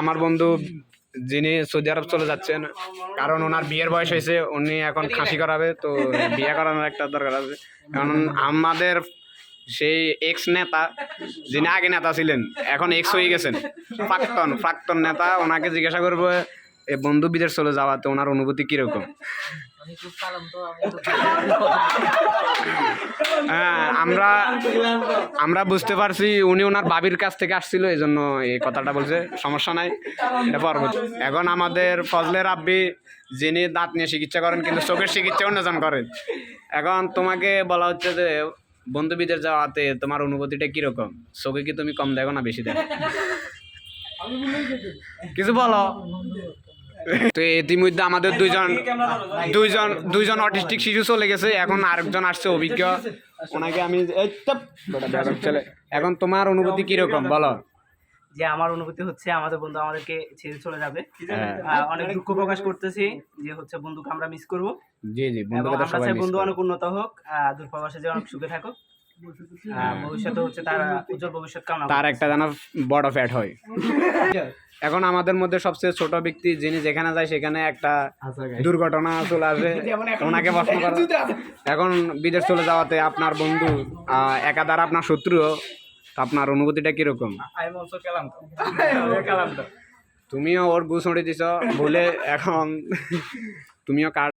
আমার বন্ধু যিনি সৌদি আরব চলে যাচ্ছেন কারণ ওনার বিয়ের বয়স হয়েছে উনি এখন খাসি করাবে তো বিয়ে করানোর একটা দরকার আছে। কারণ আমাদের সেই এক্স নেতা যিনি আগে নেতা ছিলেন এখন এক্স হয়ে গেছেন। প্রাক্তন প্রাক্তন নেতা ওনাকে জিজ্ঞাসা করব বন্ধু বিদেশ চলে যাওয়াতে ওনার অনুভূতি কীরকম? আমি খুব পালাম তো আমি তো হ্যাঁ আমরা আমরা বুঝতে পারছি উনি ওনার বাবির কাছ থেকে আসছিল এই জন্য এই কথাটা বলছে সমস্যা নাই এটা পরবর্তী। এখন আমাদের ফজলের আব্বি যিনি দাঁত নিয়ে চিকিৎসা করেন কিন্তু চোখের চিকিৎসা অন্যজন করেন। এখন তোমাকে বলা হচ্ছে যে বন্ধু বিদেশ যাওয়াতে তোমার অনুভূতিটা কীরকম? চোখে কি তুমি কম দেখো না বেশি দেখো? কিছু বলো। তো ইতিমধ্যে আমাদের দুইজন দুইজন দুইজন অটিস্টিক শিশু চলে গেছে এখন আরেকজন আসছে অভিজ্ঞ। ওনাকে আমি। এখন তোমার অনুভূতি কীরকম? বলো। যে আমার অনুভূতি হচ্ছে আমাদের বন্ধু আমাদেরকে ছেড়ে চলে যাবে। অনেক দুঃখ প্রকাশ করতেছি যে হচ্ছে বন্ধুকে আমরা মিস করব। জি জি miss বন্ধু অনেক উন্নত হোক আহ, দূরপ্রবাসে যে অনেক সুখে থাকুক। ভবিষ্যতে হচ্ছে তার উজ্জ্বল ভবিষ্যৎ কামনা তার একটা যেন বড় ফ্যাট হয়। এখন আমাদের মধ্যে সবচেয়ে ছোট ব্যক্তি যিনি যেখানে যায় সেখানে একটা দুর্ঘটনা চলে আসে। ওনাকে প্রশ্ন করা এখন বিদেশ চলে যাওয়াতে আপনার বন্ধু একাধারে আপনার শত্রু আপনার অনুভূতিটা কীরকম? তুমিও ওর গুছড়ে দিছ বলে এখন তুমিও কার